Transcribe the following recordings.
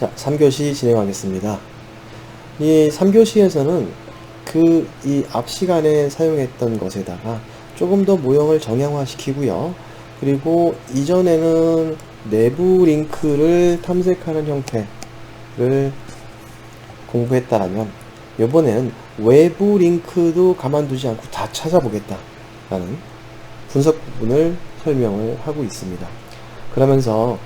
자, 3교시 진행하겠습니다. 이 3교시에서는 그 이 앞 시간에 사용했던 것에다가 조금 더 모형을 정형화 시키고요. 그리고 이전에는 내부 링크를 탐색하는 형태를 공부했다라면 이번엔 외부 링크도 가만두지 않고 다 찾아보겠다라는 분석 부분을 설명을 하고 있습니다. 그러면서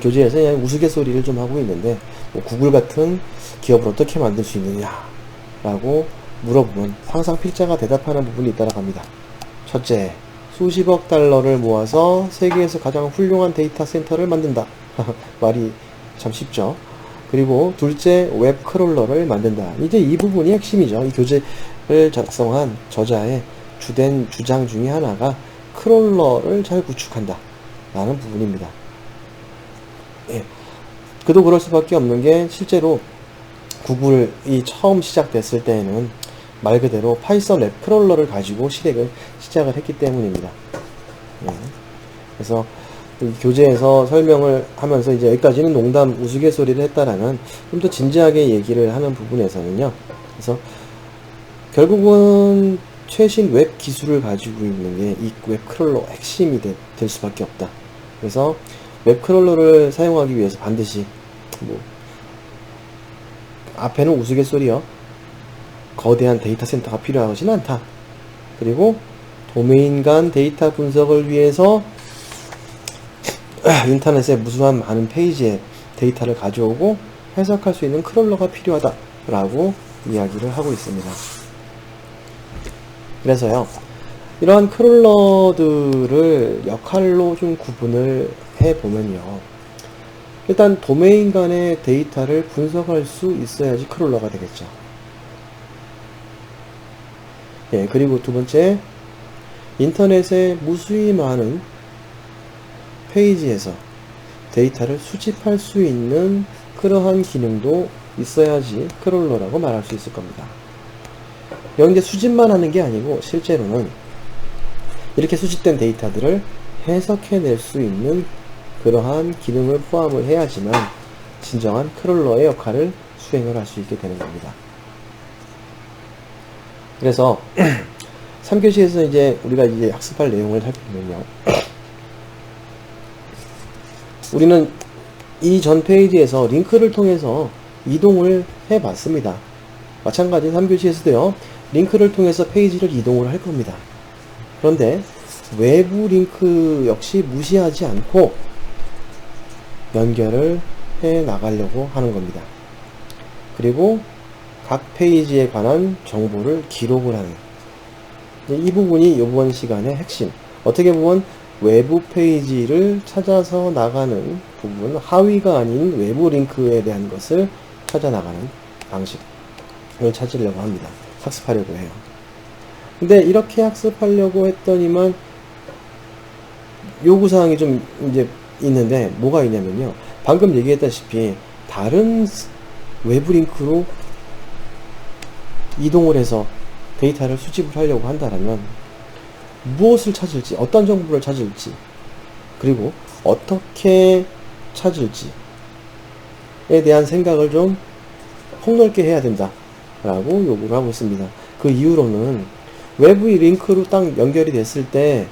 교재에서 그냥 우스갯소리를 좀 하고 있는데 뭐 구글 같은 기업을 어떻게 만들 수 있느냐라고 물어보면 항상 필자가 대답하는 부분이 있다고 합니다. 첫째, 수십억 달러를 모아서 세계에서 가장 훌륭한 데이터 센터를 만든다. 말이 참 쉽죠. 그리고 둘째, 웹 크롤러를 만든다. 이제 이 부분이 핵심이죠. 이 교재를 작성한 저자의 주된 주장 중에 하나가 크롤러를 잘 구축한다. 라는 부분입니다. 예. 그도 그럴 수밖에 없는 게 실제로 구글이 처음 시작됐을 때에는 말 그대로 파이썬 웹 크롤러를 가지고 실행을 시작을 했기 때문입니다. 예. 그래서 이 교재에서 설명을 하면서 이제 여기까지는 농담 우스갯소리를 했다라는 좀 더 진지하게 얘기를 하는 부분에서는요. 그래서 결국은 최신 웹 기술을 가지고 있는 게 이 웹 크롤러 핵심이 되- 될 수밖에 없다. 그래서 웹 크롤러를 사용하기 위해서 반드시 뭐 앞에는 우스갯소리요. 거대한 데이터 센터가 필요하지는 않다. 그리고 도메인 간 데이터 분석을 위해서 인터넷에 무수한 많은 페이지에 데이터를 가져오고 해석할 수 있는 크롤러가 필요하다 라고 이야기를 하고 있습니다. 그래서요, 이러한 크롤러들을 역할로 좀 구분을 해 보면요. 일단 도메인 간의 데이터를 분석할 수 있어야지 크롤러가 되겠죠. 예, 그리고 두 번째, 인터넷에 무수히 많은 페이지에서 데이터를 수집할 수 있는 그러한 기능도 있어야지 크롤러라고 말할 수 있을 겁니다. 여기 수집만 하는 게 아니고 실제로는 이렇게 수집된 데이터들을 해석해낼 수 있는 그러한 기능을 포함을 해야지만 진정한 크롤러의 역할을 수행을 할 수 있게 되는 겁니다. 그래서 3교시에서 이제 우리가 이제 학습할 내용을 살펴보면요. 우리는 이 전 페이지에서 링크를 통해서 이동을 해 봤습니다. 마찬가지 3교시에서도요, 링크를 통해서 페이지를 이동을 할 겁니다. 그런데 외부 링크 역시 무시하지 않고 연결을 해 나가려고 하는 겁니다. 그리고 각 페이지에 관한 정보를 기록을 하는 이 부분이 이번 시간의 핵심. 어떻게 보면 외부 페이지를 찾아서 나가는 부분, 하위가 아닌 외부 링크에 대한 것을 찾아 나가는 방식을 찾으려고 합니다. 학습하려고 해요. 근데 이렇게 학습하려고 했더니만 요구사항이 좀 이제 있는데 뭐가 있냐면요. 방금 얘기했다시피 다른 외부 링크로 이동을 해서 데이터를 수집을 하려고 한다면 무엇을 찾을지, 어떤 정보를 찾을지, 그리고 어떻게 찾을지에 대한 생각을 좀 폭넓게 해야 된다라고 요구를 하고 있습니다. 그 이유로는 외부 링크로 딱 연결이 됐을 때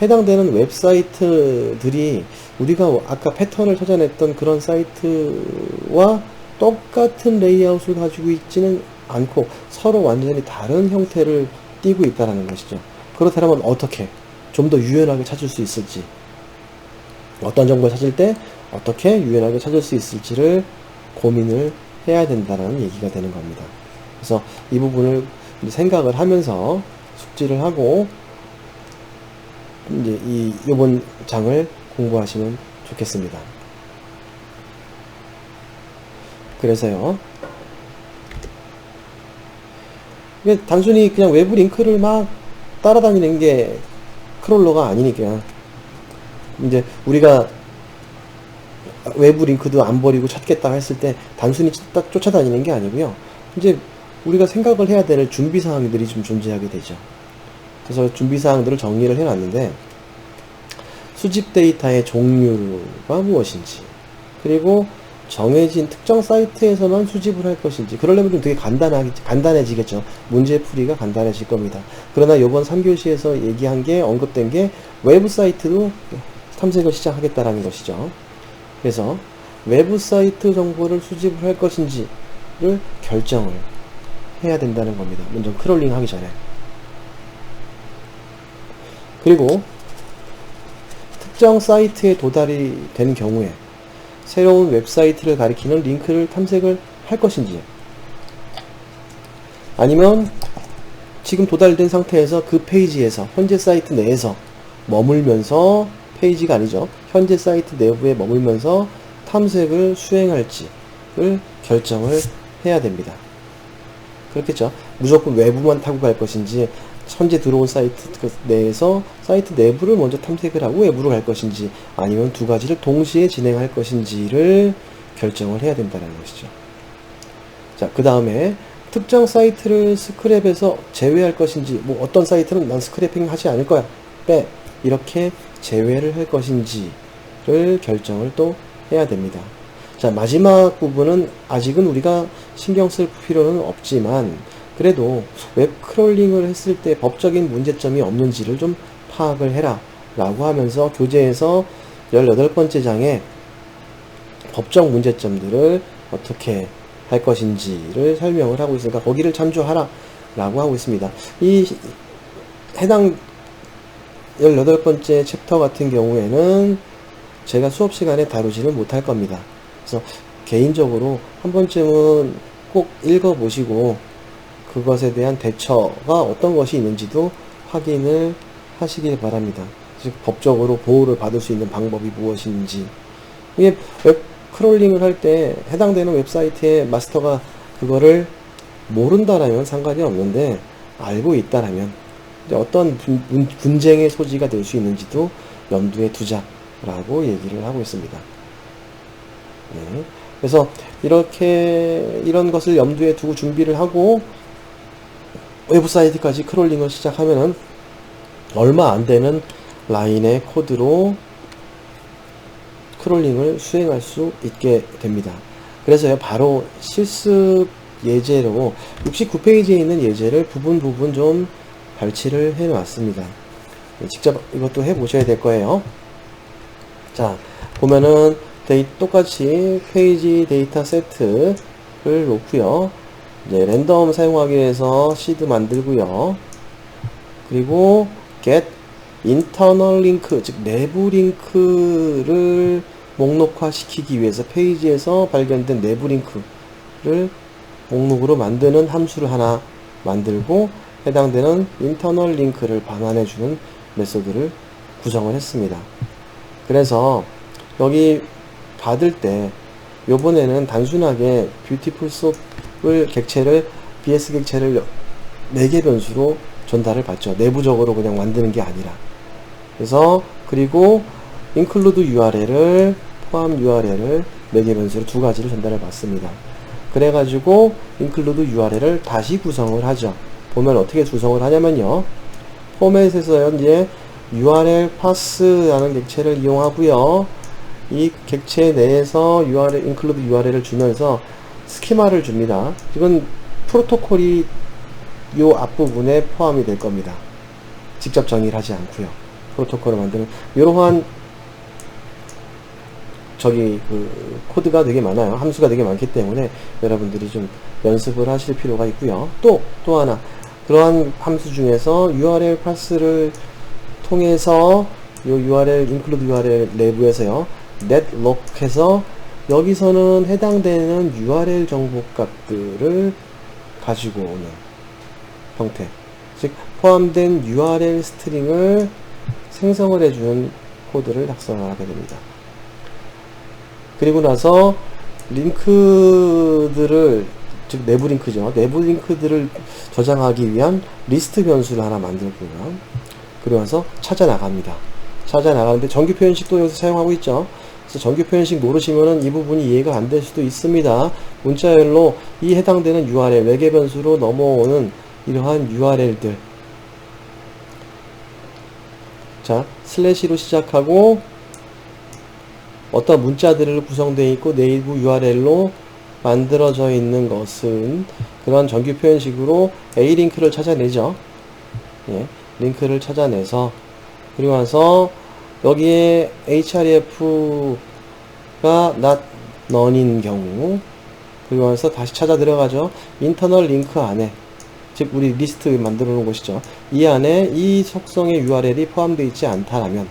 해당되는 웹사이트들이 우리가 아까 패턴을 찾아냈던 그런 사이트와 똑같은 레이아웃을 가지고 있지는 않고 서로 완전히 다른 형태를 띠고 있다는 것이죠. 그렇다면 어떻게 좀 더 유연하게 찾을 수 있을지 어떤 정보를 찾을 때 어떻게 유연하게 찾을 수 있을지를 고민을 해야 된다는 얘기가 되는 겁니다. 그래서 이 부분을 생각을 하면서 숙지를 하고 이제 이 이번 장을 공부하시면 좋겠습니다. 그래서요. 단순히 그냥 외부 링크를 막 따라다니는 게 크롤러가 아니니까 이제 우리가 외부 링크도 안 버리고 찾겠다 했을 때 단순히 딱 쫓아다니는 게 아니고요. 이제 우리가 생각을 해야 될 준비 사항들이 좀 존재하게 되죠. 그래서 준비 사항들을 정리를 해놨는데 수집 데이터의 종류가 무엇인지 그리고 정해진 특정 사이트에서만 수집을 할 것인지 그러려면 좀 되게 간단하, 간단해지겠죠. 문제 풀이가 간단해질 겁니다. 그러나 이번 3교시에서 얘기한 게 언급된 게 외부 사이트도 탐색을 시작하겠다라는 것이죠. 그래서 외부 사이트 정보를 수집을 할 것인지를 결정을 해야 된다는 겁니다. 먼저 크롤링 하기 전에. 그리고 특정 사이트에 도달이 된 경우에 새로운 웹사이트를 가리키는 링크를 탐색을 할 것인지 아니면 지금 도달된 상태에서 그 페이지에서 현재 사이트 내에서 머물면서 페이지가 아니죠. 현재 사이트 내부에 머물면서 탐색을 수행할지를 결정을 해야 됩니다. 그렇겠죠. 무조건 외부만 타고 갈 것인지 현재 들어온 사이트 그 내에서 사이트 내부를 먼저 탐색을 하고 외부로 갈 것인지 아니면 두 가지를 동시에 진행할 것인지를 결정을 해야 된다는 것이죠. 자, 그 다음에 특정 사이트를 스크랩에서 제외할 것인지 뭐 어떤 사이트는 난 스크래핑 하지 않을 거야. 빼. 이렇게 제외를 할 것인지를 결정을 또 해야 됩니다. 자, 마지막 부분은 아직은 우리가 신경 쓸 필요는 없지만 그래도 웹 크롤링을 했을 때 법적인 문제점이 없는지를 좀 파악을 해라 라고 하면서 교재에서 18번째 장에 법적 문제점들을 어떻게 할 것인지를 설명을 하고 있으니까 거기를 참조하라 라고 하고 있습니다. 이 해당 18번째 챕터 같은 경우에는 제가 수업 시간에 다루지는 못할 겁니다. 그래서 개인적으로 한 번쯤은 꼭 읽어보시고 그것에 대한 대처가 어떤 것이 있는지도 확인을 하시길 바랍니다. 즉 법적으로 보호를 받을 수 있는 방법이 무엇인지 이게 웹 크롤링을 할 때 해당되는 웹사이트의 마스터가 그거를 모른다라면 상관이 없는데 알고 있다라면 어떤 분, 분쟁의 소지가 될 수 있는지도 염두에 두자라고 얘기를 하고 있습니다. 네. 그래서 이렇게 이런 것을 염두에 두고 준비를 하고 외부 사이트까지 크롤링을 시작하면은 얼마 안 되는 라인의 코드로 크롤링을 수행할 수 있게 됩니다. 그래서 바로 실습 예제로 69페이지에 있는 예제를 부분 부분 좀 발치를 해 놨습니다. 직접 이것도 해 보셔야 될 거예요. 자, 보면은 데이, 똑같이 페이지 데이터 세트를 놓고요. 이제 랜덤 사용하기 위해서 시드 만들고요. 그리고 get internal link 즉 내부 링크를 목록화 시키기 위해서 페이지에서 발견된 내부 링크를 목록으로 만드는 함수를 하나 만들고 해당되는 internal 링크를 반환해 주는 메소드를 구성을 했습니다. 그래서 여기 받을 때 요번에는 단순하게 뷰티풀 수업 을 객체를 BS 객체를 4개 변수로 전달을 받죠. 내부적으로 그냥 만드는 게 아니라. 그래서 그리고 include URL을 포함 URL을 4개 변수로 두 가지를 전달을 받습니다. 그래가지고 include URL을 다시 구성을 하죠. 보면 어떻게 구성을 하냐면요. 포맷에서 이제 URL pass라는 객체를 이용하고요. 이 객체 내에서 URL, include URL을 주면서 스키마를 줍니다. 이건 프로토콜이 이 앞부분에 포함이 될 겁니다. 직접 정의를 하지 않고요. 프로토콜을 만드는 이러한 저기 그 코드가 되게 많아요. 함수가 되게 많기 때문에 여러분들이 좀 연습을 하실 필요가 있고요. 또또 하나 그러한 함수 중에서 URL 파스를 통해서 이 URL include URL 내부에서요. netlock 해서 여기서는 해당되는 URL 정보 값들을 가지고 오는 형태. 즉 포함된 URL 스트링을 생성을 해주는 코드를 작성을 하게 됩니다. 그리고 나서 링크들을 즉 내부 링크죠. 내부 링크들을 저장하기 위한 리스트 변수를 하나 만들고요. 나서 찾아 나갑니다. 찾아 나가는데 정규 표현식도 여기서 사용하고 있죠. 정규 표현식 모르시면은 이 부분이 이해가 안 될 수도 있습니다. 문자열로 이 해당되는 URL 외계 변수로 넘어오는 이러한 URL들 자 슬래시로 시작하고 어떤 문자들로 구성되어 있고 내부 URL로 만들어져 있는 것은 그런 정규 표현식으로 A 링크를 찾아내죠. 예, 링크를 찾아내서 그리고 나서 여기에 href가 not none인 경우 그리고 나서 다시 찾아 들어가죠. 인터널 링크 안에 즉 우리 리스트 만들어 놓은 곳이죠. 이 안에 이 속성의 URL이 포함되어 있지 않다라면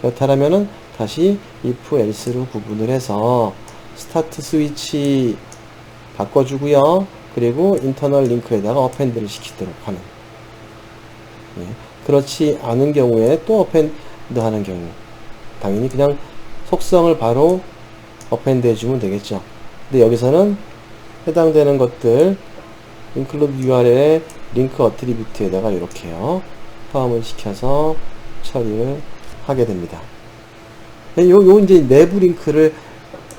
그렇다라면은 다시 if else로 구분을 해서 스타트 스위치 바꿔주고요. 그리고 인터널 링크에다가 어펜드를 시키도록 하는 예. 그렇지 않은 경우에 또 어펜드 하는 경우 당연히 그냥 속성을 바로 어펜드 해주면 되겠죠. 근데 여기서는 해당되는 것들 include URL에 링크 어트리뷰트에다가 이렇게요 포함을 시켜서 처리를 하게 됩니다. 네, 요, 요 이제 내부 링크를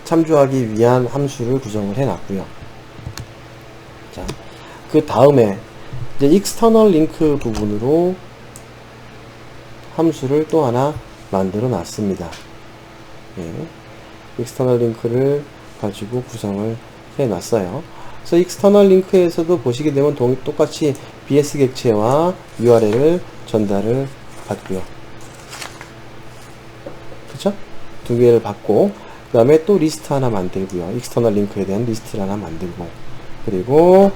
참조하기 위한 함수를 구성을 해 놨고요. 자, 그 다음에 이제 external 링크 부분으로 함수를 또 하나 만들어 놨습니다. 예. external 링크를 가지고 구성을 해 놨어요. 그래서 external 링크에서도 보시게 되면 동, 똑같이 BS 객체와 URL을 전달을 받고요. 그쵸? 두 개를 받고, 그 다음에 또 리스트 하나 만들고요. external 링크에 대한 리스트를 하나 만들고, 그리고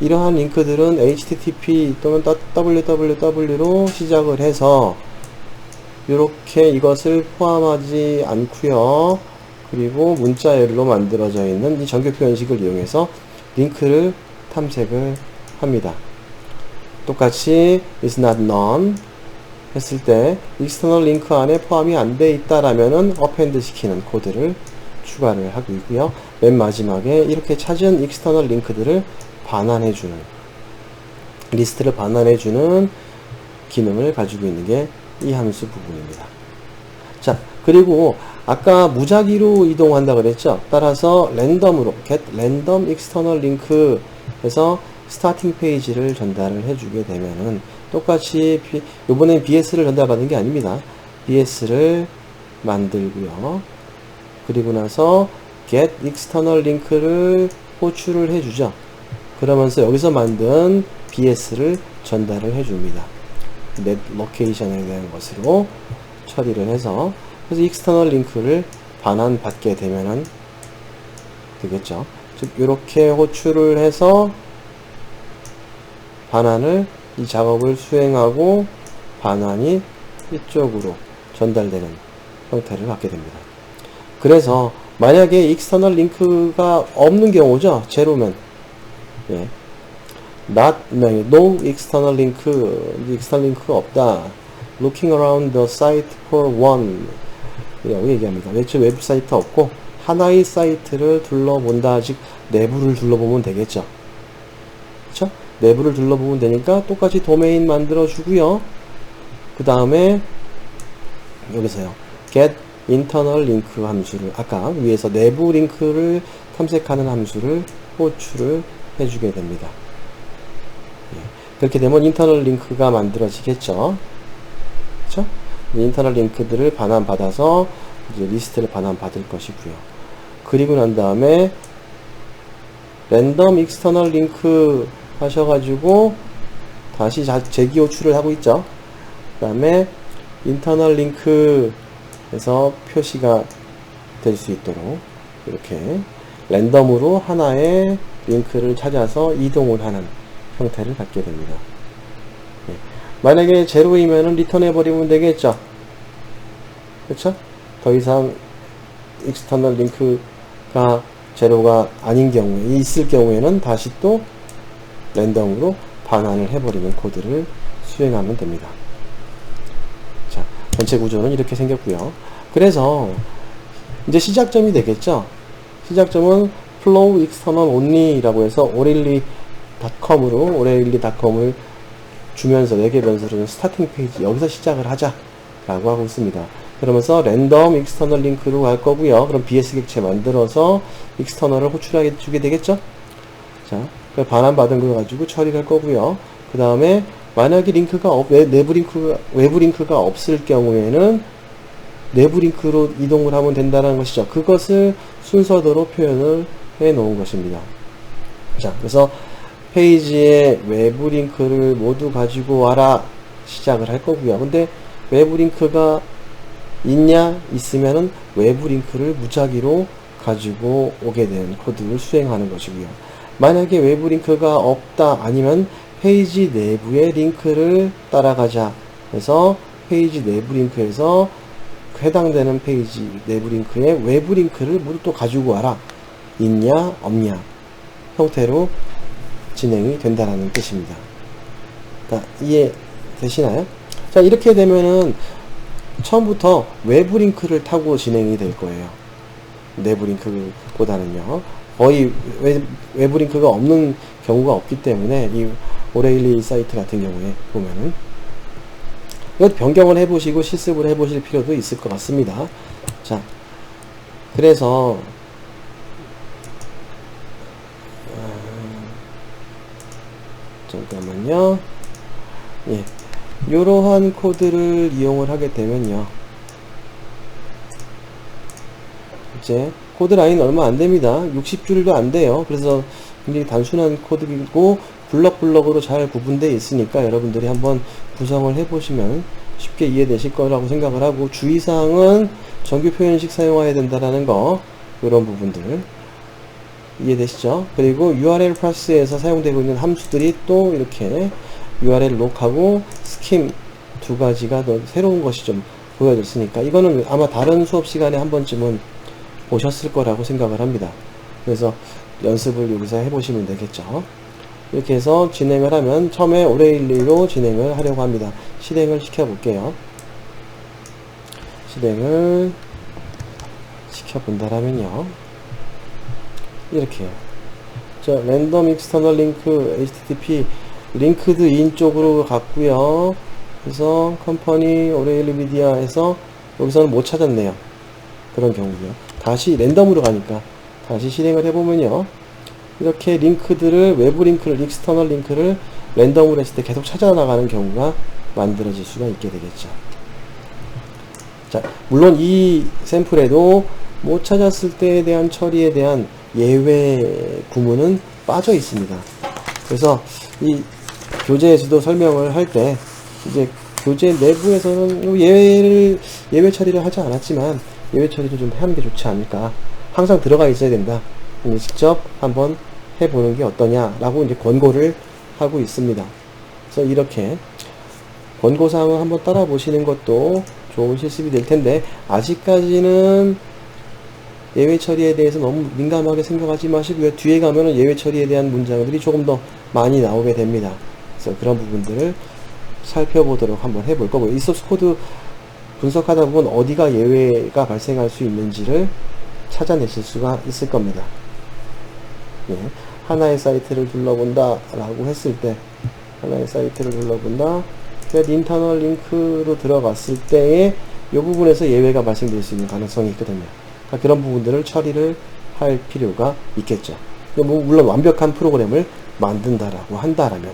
이러한 링크들은 HTTP 또는 www로 시작을 해서 이렇게 이것을 포함하지 않고요. 그리고 문자열로 만들어져 있는 이 정규 표현식을 이용해서 링크를 탐색을 합니다. 똑같이 is not known 했을 때 external 링크 안에 포함이 안 돼 있다라면은 append 시키는 코드를 추가를 하고 있고요. 맨 마지막에 이렇게 찾은 external 링크들을 반환해 주는 리스트를 반환해 주는 기능을 가지고 있는 게 이 함수 부분입니다. 자, 그리고 아까 무작위로 이동한다 그랬죠? 따라서 랜덤으로 get random external link 해서 스타팅 페이지를 전달을 해주게 되면은 똑같이 비, 이번엔 BS를 전달받은 게 아닙니다. BS를 만들고요. 그리고 나서 get external link를 호출을 해주죠. 그러면서 여기서 만든 BS를 전달을 해줍니다. 넷 로케이션에 대한 것으로 처리를 해서 그래서 익스터널 링크를 반환 받게 되면은 되겠죠. 즉 이렇게 호출을 해서 반환을 이 작업을 수행하고 반환이 이쪽으로 전달되는 형태를 갖게 됩니다. 그래서 만약에 익스터널 링크가 없는 경우죠. 제로면 예. Not no external link external 링크가 없다. looking around the site for one 이라고 얘기합니다. 웹체 웹사이트 없고 하나의 사이트를 둘러본다. 즉 내부를 둘러보면 되겠죠. 그쵸? 내부를 둘러보면 되니까 똑같이 도메인 만들어 주고요. 그 다음에 여기서요. get internal link 함수를 아까 위에서 내부 링크를 탐색하는 함수를 호출을 해주게 됩니다. 예. 그렇게 되면 인터널 링크가 만들어지겠죠. 그쵸? 인터널 링크들을 반환받아서 이제 리스트를 반환받을 것이고요. 그리고 난 다음에 랜덤 익스터널 링크 하셔가지고 다시 재기 호출을 하고 있죠. 그 다음에 인터널 링크에서 표시가 될 수 있도록 이렇게 랜덤으로 하나의 링크를 찾아서 이동을 하는 형태를 갖게 됩니다. 예. 만약에 제로이면은 리턴해 버리면 되겠죠. 그렇죠? 더 이상 익스터널 링크가 제로가 아닌 경우에 있을 경우에는 다시 또 랜덤으로 반환을 해버리는 코드를 수행하면 됩니다. 자, 전체 구조는 이렇게 생겼고요. 그래서 이제 시작점이 되겠죠. 시작점은 flow external only라고 해서 오렐리 .com으로 오렐리.com을 주면서 4개 변수로는 스타팅 페이지 여기서 시작을 하자 라고 하고 있습니다. 그러면서 랜덤 익스터널 링크로 갈 거고요. 그럼 BS 객체 만들어서 익스터널을 호출하게 주게 되겠죠? 자, 반환 받은 거 가지고 처리할 거고요. 그 다음에 만약에 링크가 없, 내부 링크가, 외부 링크가 없을 경우에는 내부 링크로 이동을 하면 된다는 것이죠. 그것을 순서대로 표현을 해 놓은 것입니다. 자, 그래서 페이지에 외부 링크를 모두 가지고 와라 시작을 할 거고요. 근데 외부 링크가 있냐 있으면은 외부 링크를 무작위로 가지고 오게 된 코드를 수행하는 것이고요. 만약에 외부 링크가 없다 아니면 페이지 내부의 링크를 따라가자 해서 페이지 내부 링크에서 해당되는 페이지 내부 링크의 외부 링크를 모두 또 가지고 와라 있냐 없냐 형태로 진행이 된다는 뜻입니다. 자, 이해 되시나요? 자 이렇게 되면은 처음부터 외부 링크를 타고 진행이 될 거예요. 내부 링크보다는요. 거의 외, 외부 링크가 없는 경우가 없기 때문에 이 오레일리 사이트 같은 경우에 보면은 이것 변경을 해보시고 실습을 해보실 필요도 있을 것 같습니다. 자, 그래서 잠깐만요. 예, 이러한 코드를 이용을 하게 되면요. 이제 코드 라인 얼마 안 됩니다. 60줄도 안 돼요. 그래서 굉장히 단순한 코드이고 블럭블럭으로 잘 구분되어 있으니까 여러분들이 한번 구성을 해보시면 쉽게 이해되실 거라고 생각을 하고 주의사항은 정규 표현식 사용해야 된다라는 거 이런 부분들 이해되시죠? 그리고 URL 파스에서 사용되고 있는 함수들이 또 이렇게 URL 록하고 스킴 두 가지가 더 새로운 것이 좀 보여졌으니까 이거는 아마 다른 수업 시간에 한 번쯤은 보셨을 거라고 생각을 합니다. 그래서 연습을 여기서 해보시면 되겠죠. 이렇게 해서 진행을 하면 처음에 오레일리로 진행을 하려고 합니다. 실행을 시켜볼게요. 실행을 시켜본다라면요. 이렇게요. 자, 랜덤 익스터널 링크 http 링크드 인 쪽으로 갔고요. 그래서 컴퍼니 오레일리 미디어에서 여기서는 못 찾았네요. 그런 경우고요. 다시 랜덤으로 가니까 다시 실행을 해보면요. 이렇게 링크들을 외부 링크를 익스터널 링크를 랜덤으로 했을 때 계속 찾아 나가는 경우가 만들어질 수가 있게 되겠죠. 자, 물론 이 샘플에도 못 찾았을 때에 대한 처리에 대한 예외 구문은 빠져 있습니다. 그래서 이 교재에서도 설명을 할 때 이제 교재 내부에서는 뭐 예외를 예외 처리를 하지 않았지만 예외 처리도 좀 하는 게 좋지 않을까. 항상 들어가 있어야 된다. 직접 한번 해보는 게 어떠냐라고 이제 권고를 하고 있습니다. 그래서 이렇게 권고사항을 한번 따라 보시는 것도 좋은 실습이 될 텐데 아직까지는 예외 처리에 대해서 너무 민감하게 생각하지 마시고요. 뒤에 가면은 예외 처리에 대한 문장들이 조금 더 많이 나오게 됩니다. 그래서 그런 부분들을 살펴보도록 한번 해볼 거고 이 소스 코드 분석하다 보면 어디가 예외가 발생할 수 있는지를 찾아내실 수가 있을 겁니다. 예. 하나의 사이트를 둘러본다 라고 했을 때 하나의 사이트를 둘러본다 get 인터널 링크로 들어갔을 때에 이 부분에서 예외가 발생될 수 있는 가능성이 있거든요 그러니까 그런 부분들을 처리를 할 필요가 있겠죠 뭐 물론 완벽한 프로그램을 만든다라고 한다라면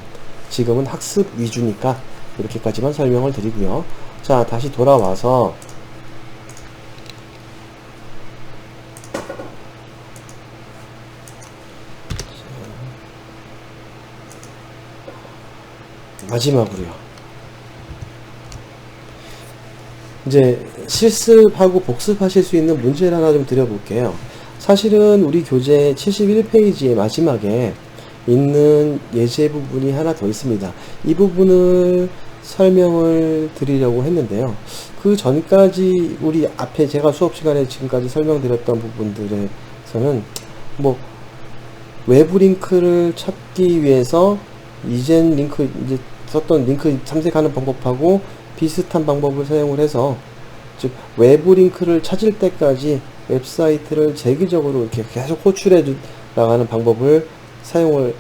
지금은 학습 위주니까 이렇게까지만 설명을 드리고요 자 다시 돌아와서 마지막으로요. 이제 실습하고 복습하실 수 있는 문제를 하나 좀 드려볼게요. 사실은 우리 교재 71페이지의 마지막에 있는 예제 부분이 하나 더 있습니다. 이 부분을 설명을 드리려고 했는데요. 그 전까지 우리 앞에 제가 수업 시간에 지금까지 설명드렸던 부분들에서는 뭐 외부 링크를 찾기 위해서 이젠 링크 이제 썼던 링크 탐색하는 방법하고 비슷한 방법을 사용을 해서 즉 외부 링크를 찾을 때까지 웹사이트를 재기적으로 이렇게 계속 호출해 나가는 방법을 사용을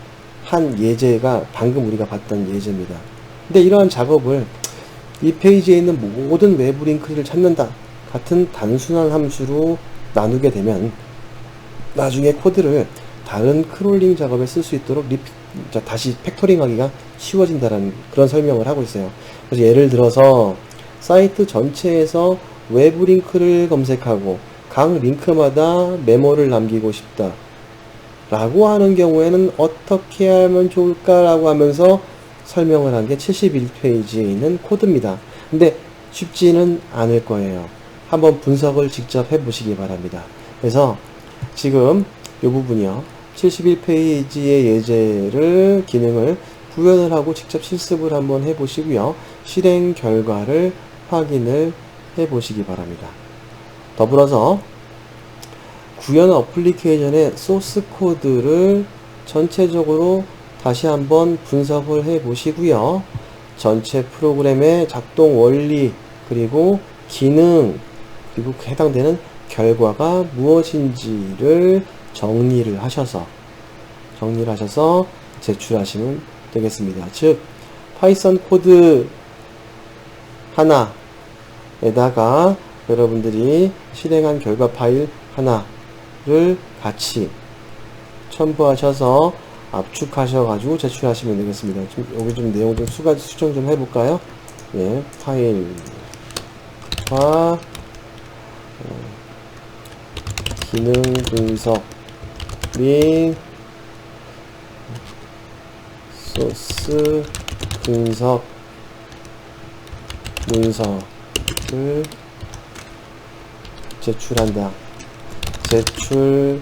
한 예제가 방금 우리가 봤던 예제입니다. 근데 이러한 작업을 이 페이지에 있는 모든 외부 링크를 찾는다 같은 단순한 함수로 나누게 되면 나중에 코드를 다른 크롤링 작업에 쓸 수 있도록 리피, 다시 팩토링 하기가 쉬워진다는 그런 설명을 하고 있어요. 그래서 예를 들어서 사이트 전체에서 외부 링크를 검색하고 각 링크마다 메모를 남기고 싶다. 라고 하는 경우에는 어떻게 하면 좋을까라고 하면서 설명을 한 게 71페이지에 있는 코드입니다. 근데 쉽지는 않을 거예요. 한번 분석을 직접 해보시기 바랍니다. 그래서 지금 이 부분이요. 71페이지의 예제를 기능을 구현을 하고 직접 실습을 한번 해보시고요. 실행 결과를 확인을 해 보시기 바랍니다. 더불어서 구현 어플리케이션의 소스 코드를 전체적으로 다시 한번 분석을 해 보시고요. 전체 프로그램의 작동 원리, 그리고 기능, 그리고 그 해당되는 결과가 무엇인지를 정리를 하셔서, 정리를 하셔서 제출하시면 되겠습니다. 즉, 파이썬 코드 하나에다가 여러분들이 실행한 결과 파일 하나를 같이 첨부하셔서 압축하셔가지고 제출하시면 되겠습니다. 좀 여기 좀 내용 좀 수가 수정 좀 해볼까요? 예, 파일과 어, 기능 분석 및 소스 분석 문서를 제출한다. 제출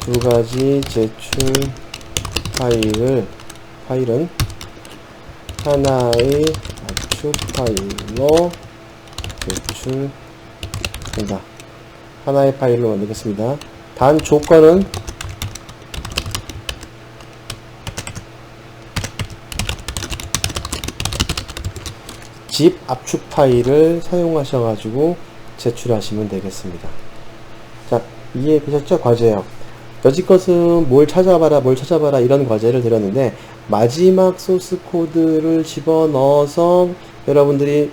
두 가지 제출 파일을 파일은 하나의 압축 파일로 제출한다. 하나의 파일로 만들겠습니다. 단 조건은 집 압축 파일을 사용하셔가지고 제출하시면 되겠습니다. 자, 이해되셨죠? 과제요. 여지껏은 뭘 찾아봐라, 뭘 찾아봐라 이런 과제를 드렸는데 마지막 소스 코드를 집어넣어서 여러분들이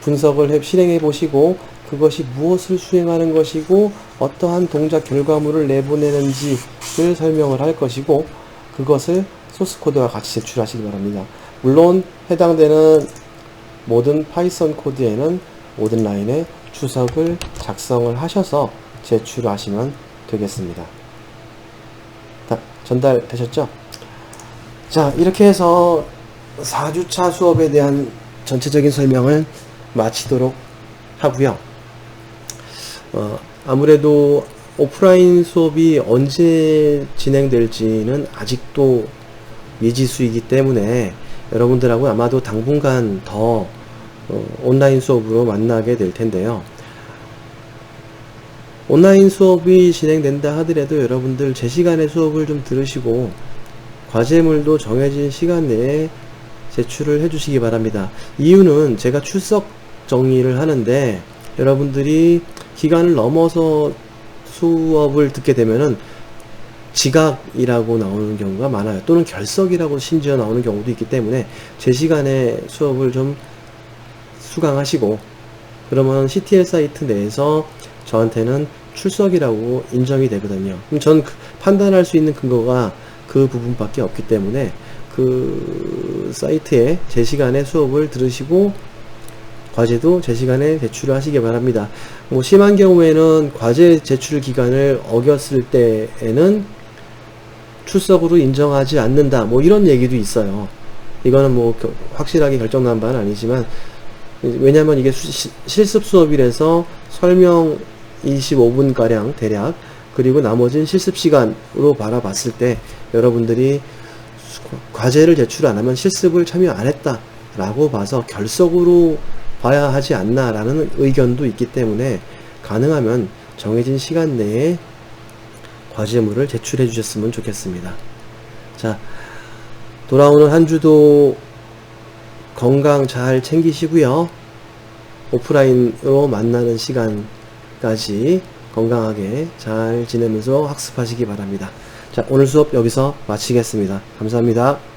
분석을 해, 실행해 보시고 그것이 무엇을 수행하는 것이고 어떠한 동작 결과물을 내보내는지를 설명을 할 것이고 그것을 소스 코드와 같이 제출하시기 바랍니다. 물론 해당되는 모든 파이썬 코드에는 모든 라인에 주석을 작성을 하셔서 제출하시면 되겠습니다. 다 전달되셨죠? 자, 이렇게 해서 4주차 수업에 대한 전체적인 설명을 마치도록 하고요. 어, 아무래도 오프라인 수업이 언제 진행될지는 아직도 미지수이기 때문에 여러분들하고 아마도 당분간 더 어, 온라인 수업으로 만나게 될 텐데요. 온라인 수업이 진행된다 하더라도 여러분들 제 시간에 수업을 좀 들으시고 과제물도 정해진 시간 내에 제출을 해주시기 바랍니다. 이유는 제가 출석 정리를 하는데 여러분들이 기간을 넘어서 수업을 듣게 되면은 지각이라고 나오는 경우가 많아요. 또는 결석이라고 심지어 나오는 경우도 있기 때문에 제 시간에 수업을 좀 수강하시고 그러면 CTL 사이트 내에서 저한테는 출석이라고 인정이 되거든요. 그럼 전그 판단할 수 있는 근거가 그 부분밖에 없기 때문에 그 사이트에 제 시간에 수업을 들으시고 과제도 제 시간에 제출을 하시기 바랍니다. 뭐 심한 경우에는 과제 제출 기간을 어겼을 때에는 출석으로 인정하지 않는다. 뭐 이런 얘기도 있어요. 이거는 뭐 확실하게 결정난 바는 아니지만 왜냐면 이게 수, 실습 수업이라서 설명 25분 가량 대략 그리고 나머지는 실습 시간으로 바라봤을 때 여러분들이 과제를 제출 안 하면 실습을 참여 안 했다 라고 봐서 결석으로 봐야 하지 않나 라는 의견도 있기 때문에 가능하면 정해진 시간 내에 과제물을 제출해 주셨으면 좋겠습니다. 자, 돌아오는 한 주도 건강 잘 챙기시고요. 오프라인으로 만나는 시간까지 건강하게 잘 지내면서 학습하시기 바랍니다. 자, 오늘 수업 여기서 마치겠습니다. 감사합니다.